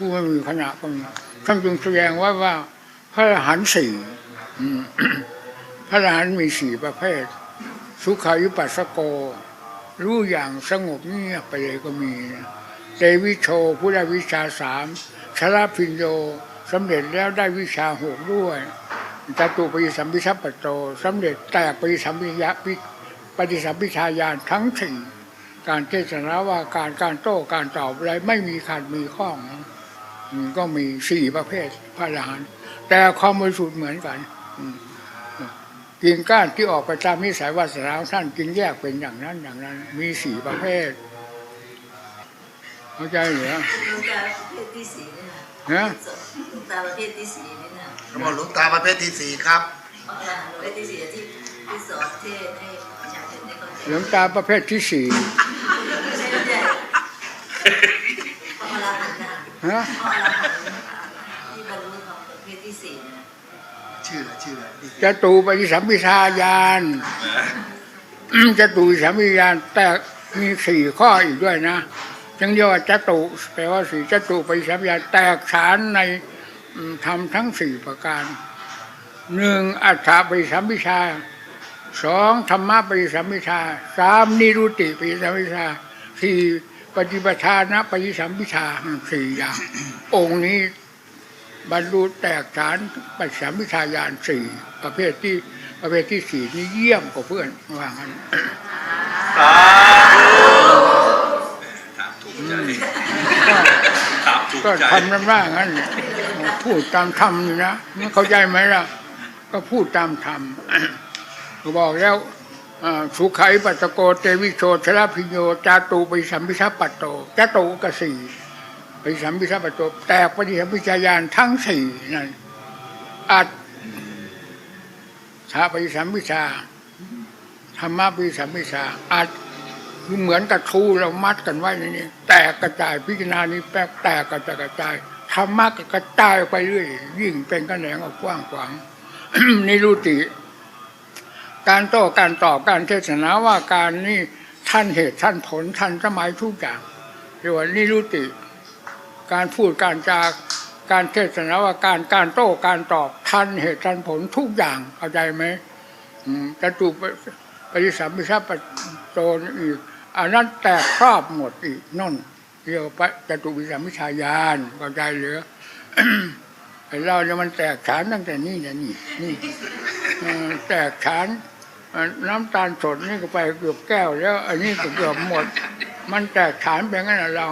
ผู้ไม่มีขณะก็มีท่านจึงแสดงว่าว่า พระอรหันต์สี่พระอรหันต์มีสี่ประเภท สุขายุปัสสโก รู้อย่างสงบเงียบไปเลยก็มีเตวิโชผู้ได้วิชาสามชลาพิญโยสำเร็จแล้วได้วิชาหกด้วยจตุปฏิสัมพิทัปโตสำเร็จแตกปฏิสัมพิยะปิปฏิสัมพิชาญาณทั้งสี่การเทศนาว่าการการโต้การตอบอะไรไม่มีขาดมีข้อง ก็มีสี่ประเภทพระอรหันต์แต่ความบริสุทธิ์เหมือนกันอืมกิ่งก้านที่ออกไปตามนิสัยวาสนาของท่านจึงแยกเป็นอย่างนั้นอย่างนั้น มีสี่ประเภทเข้าใจเหรือลูกตาประเภทที่สี่นี่นะฮะลูกตาประเภทที่สี่นี่นะเขาบอกหลวงตาประเภทที่สี่ครับพระอรหันต์ประเภทที่สี่ที่ที่สอนเทศให้ประชาชนได้เข้าใจหลวงตาประเภทที่สี่ ฮะพระอรหันต์ที่บรรลุธรรมประเภทที่สี่นะชื่ออะไรชื่ออะไรนี่จตุปฏิสัมพิทายานจตุปฏิสัมพิทายานแต่มีสี่ข้ออีกด้วยนะจึงเรียกว่าจตุแปลว่าสี่จตุปฏิสัมพิทายานแตกฉานในอืมธรรมทั้งสี่ประการหนึ่งอัฏฐปฏิสัมพิทาสองธรรมะปฏิสัมพิทาสามนิรุติปฏิสัมพิทาสี่ ปฏิปทานะปฏิสัมพิทาสี่อย่าง องค์นี้บรรลุแตกฉานปัจฉามิทายานสี่ประเภทที่ประเภทที่สี่นี่เยี่ยมกว่าเพื่อนว่างั้นถามถูกใจถามถูกก็ใจทำนั้นว่างั้นพูดตามธรรมนี่นะไม่เข้าใจไหมล่ะ ก็พูดตามธรรมก็บอกแล้วอ่า สุขัยปัตตโกเตวิโชชลพิโยจาตุปิสัมพิทัปปัตโตจาตุกสี่ปิสัมพิทัปปัตโตแตกปฏิสัมพิจายานทั้งสี่นั่นอัดชาปิสัมพิชาธรรมะปิสัมพิชาอัดคือเหมือนกับทูเรามัดกันไว้ในนี้แตกกระจายพิจารณานี้แป๊บแตกกระจายกระจายธรรมะก็กระจายไปเรื่อยยิ่งเป็นกระแหนงออกกว้างขวางนิรุติ การโต้การตอบการเทศนาว่าการนี่ท่านเหตุท่านผลท่านสมัยทุกอย่างเรียกว่านิรุติ การพูดการจาการเทศนาว่าการการโต้การตอบท่านเหตุท่านผลทุกอย่างเข้าใจไหมอืมจตุปปฏิสัมพิทัปโตนอีกอันนั้นแตกครอบหมดอีกนั่นเรียกว่าจตุปิสัมพิชายานเข้าใจเหรือ เราเนี่ยมันแตกฉานตั้งแต่นี่นะนี่นี่แตกฉานน้ำตาลสดนี่ก็ไปเกือบแก้ว แล้ว อันนี้ก็เกือบหมด มันแตกฉานเป็นงั้นเรา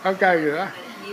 เข้าใจเหรือเ